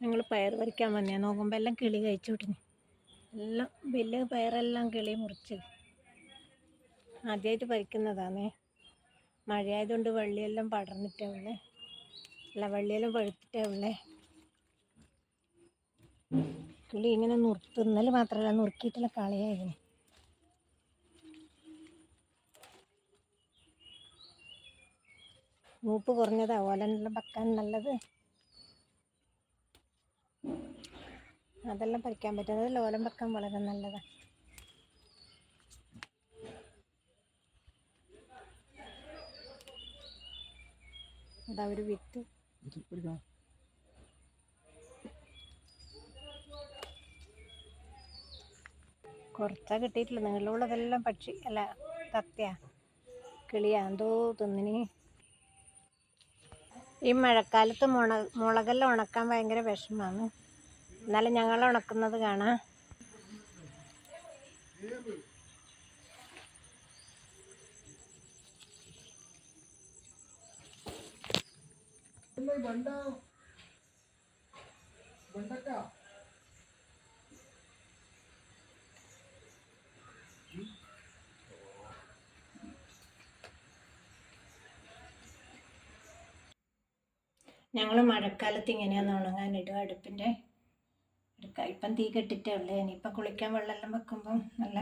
ഞങ്ങൾ പയർ പറിക്കാൻ വന്നേ. നോക്കുമ്പോൾ എല്ലാം കിളി കഴിച്ചു വിട്ടിന് എല്ലാം വലിയ പയറെല്ലാം കിളി മുറിച്ച്. ആദ്യമായിട്ട് പറിക്കുന്നതാണേ മഴയായതുകൊണ്ട് വള്ളിയെല്ലാം പടർന്നിട്ടേ ഉള്ളേ. അല്ല വള്ളിയെല്ലാം പഴുത്തിട്ടേ ഉള്ളേ. കിളി ഇങ്ങനെ നുറുത്ത് ഇന്നലെ മാത്രമല്ല നുറുക്കിയിട്ടുള്ള കളിയായിരുന്നു. മൂപ്പ് കുറഞ്ഞതാ ഓലെല്ലാം വെക്കാൻ നല്ലത്. അതെല്ലാം പറിക്കാൻ പറ്റുന്നത് ലോലം വെക്കാൻ വളരെ നല്ലതാണ് അതാ ഒരു വിത്ത്. കുറച്ചാ കിട്ടിയിട്ടില്ല. നിങ്ങളുള്ളതെല്ലാം പക്ഷി അല്ല തത്തയാ കിളിയാ എന്തോ തിന്നിനി. ഈ മഴക്കാലത്ത് മുള മുളകെല്ലാം ഉണക്കാൻ ഭയങ്കര വിഷമാണ്. എന്നാലും ഞങ്ങൾ ഉണക്കുന്നത് കാണാം. ഞങ്ങൾ മഴക്കാലത്ത് ഇങ്ങനെയാണ് ഉണങ്ങാനിടുക അടുപ്പിന്റെ എടുക്കുക ഇപ്പം തീ കെട്ടിട്ടേ ഉള്ളൂ. ഇനിയിപ്പം കുളിക്കാൻ വെള്ളമെല്ലാം വെക്കുമ്പം നല്ല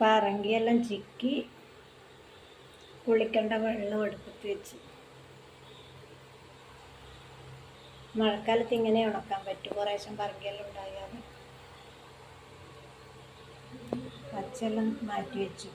പറങ്കിയെല്ലാം ചിക്കി കുളിക്കേണ്ട വെള്ളം അടുപ്പത്ത് വെച്ച്. മഴക്കാലത്ത് ഇങ്ങനെ ഉണക്കാൻ പറ്റും. കുറേശ്ശം പറങ്കിയെല്ലാം ഉണ്ടായാൽ പച്ചെല്ലാം മാറ്റി വെച്ചു.